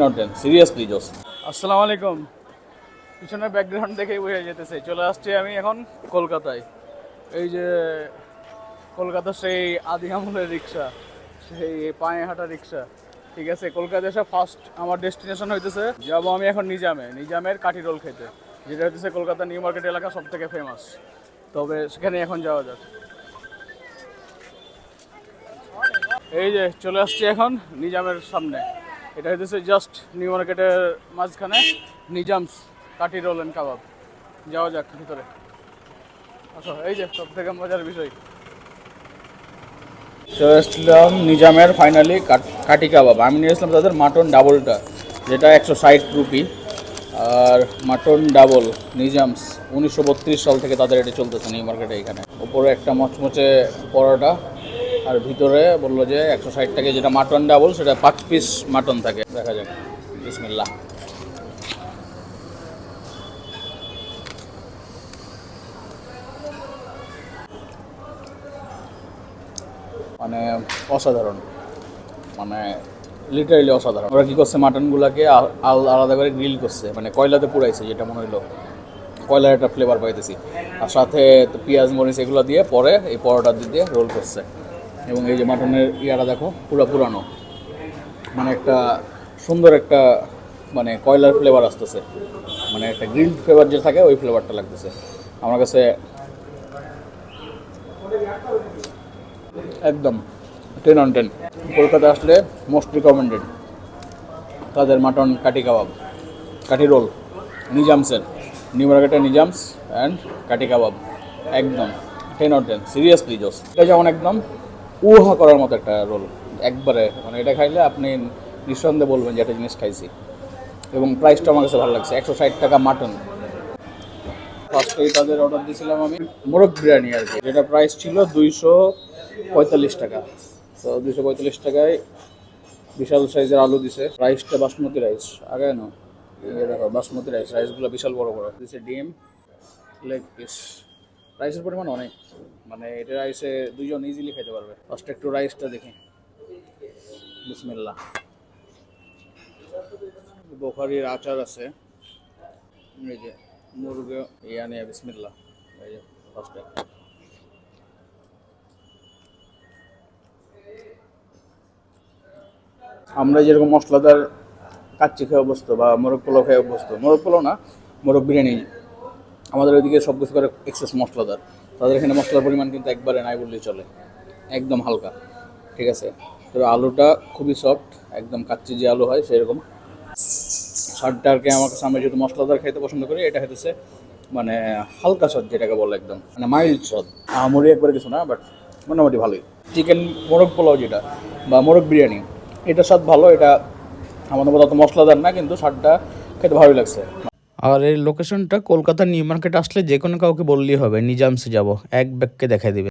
Not ten seriously জোস আসসালামু আলাইকুম। পিছনের ব্যাকগ্রাউন্ড দেখেই বোঝা যেতেছে চলে আসছি আমি এখন কলকাতায়। এই যে কলকাতার সেই আদি আমলের রিক্সা, সেই পায়ে হাঁটা রিক্সা, ঠিক আছে? কলকাতা এসে ফার্স্ট আমার ডেস্টিনেশন হইতেছে, যাব আমি এখন নিজামে। নিজামের কাঠি রোল খেতে, যেটা হইতেছে কলকাতা নিউ মার্কেট এলাকা সব থেকে ফেমাস তবে সেখানে এখন যাওয়া যাক। এই যে চলে আসছি এখন নিজামের সামনে। এটা হইতেছে জাস্ট নিউ মার্কেটের মাঝখানে নিজামস কাঠি রোল অ্যান্ড কাবাব। যাওয়া যাক ভিতরে। আসো, এই যে সব থেকে মজার বিষয়। চলে আসলাম নিজামের ফাইনালি কাটি কাবাব। আমি নিয়ে তাদের মাটন ডাবলটা, যেটা একশো ষাট রুপি আর মাটন ডাবল নিজামস উনিশশো বত্রিশ সাল থেকে তাদের এটা চলতেছে নিউ মার্কেটে এখানে। ওপরে একটা মচমচে পরোটা আর ভিতরে বলল যে একশো ষাট টাকা যেটা মাটন ডাবল সেটা পাঁচ পিস মাটন থাকে। দেখা যাক। বিসমিল্লা মানে অসাধারণ। মানে লিটারেলি অসাধারণ। ওরা কী করছে মাটনগুলোকে আলাদা করে গ্রিল করছে। মানে কয়লাতে পুড়াইছে, যেটা মনে হইল। কয়লার একটা ফ্লেভার পাইতেছি। আর সাথে পেঁয়াজ, মরিচ এগুলো দিয়ে পরে এই পরোটা দিয়ে রোল করছে। এবং এই যে মাটনের ইয়াটা দেখো, পুরো পুরানো। মানে একটা সুন্দর একটা মানে কয়লার ফ্লেভার আসতেছে। মানে একটা গ্রিল ফ্লেভার যে থাকে, ওই ফ্লেভারটা লাগতেছে। আমার কাছে একদম টেন অন টেন কলকাতা আসলে মোস্ট রিকমেন্ডেড তাদের মাটন কাঠি কাবাব, কাঠি রোল, নিজামসের। নিউ মার্কেটের নিজামস অ্যান্ড কাঠি কাবাব। একদম টেন অন টেন সিরিয়াসলি জোস এটা যেমন একদম উহা করার মতো একটা রোল একবারে মানে এটা খাইলে আপনি নিঃসন্দেহে বলবেন যে একটা জিনিস খাইছি। এবং প্রাইসটা আমার কাছে ভালো লাগছে। একশো ষাট টাকা মাটন ফার্স্টেই তাদের অর্ডার দিয়েছিলাম আমি মোরগ বিরিয়ানি আর কি, যেটা প্রাইস ছিল দুইশো পঁয়তাল্লিশ টাকা। তো দুইশো পঁয়তাল্লিশ টাকায় বিশাল সাইজের আলু দিছে। রাইসটা বাসমতি রাইস আগে না দেখো, বাসমতি রাইস রাইসগুলো বিশাল বড় বড়। দিছে ডিম লেগ পিস রাইসের পরিমাণ অনেক। মানে এটা রাইসে দুজন ইজিলি খেতে পারবে। ফার্স্ট একটু রাইসটা দেখি। বিসমিল্লাহ। বোখারির আচার আছে। এই যে মুরগি, ইয়া নিয়ে বিসমিল্লাহ। এই যে ফার্স্টে আমরা যেরকম মশলাদার কাচ্চি খেয়ে অভ্যস্ত বা মোরগ পোলাও খেয়ে অভ্যস্ত, মোরগ পোলাও না, মোরগ বিরিয়ানি আমাদের ওইদিকে সব কিছু করে এক্সেস মশলাদার। তাদের এখানে মশলার পরিমাণ কিন্তু একবারে নাই বললেই চলে। একদম হালকা, ঠিক আছে? তবে আলুটা খুবই সফট একদম কাচ্চি যে আলু হয় সেরকম। স্বাদটাকে আমার কাছে আমরা যেহেতু মশলাদার খাইতে পছন্দ করি, এটা হইতেছে মানে হালকা স্বাদ যেটাকে বলে একদম মানে মাইল্ড সদ আমরি একবারে কিছু না বাট মোটামুটি ভালোই। চিকেন মোরগ পোলাও যেটা, বা মোরগ বিরিয়ানি, এটা স্বাদ ভালো, এটা আমাদের মতো অত মশলাদার না, কিন্তু স্বাদটা খেতে ভালোই লাগছে। আর এই লোকেশনটা কলকাতা নিউ মার্কেট আসলে যে কোনো কাউকে বললেই হবে, নিজামসে যাব, এক ব্যাগকে দেখাই দিবে।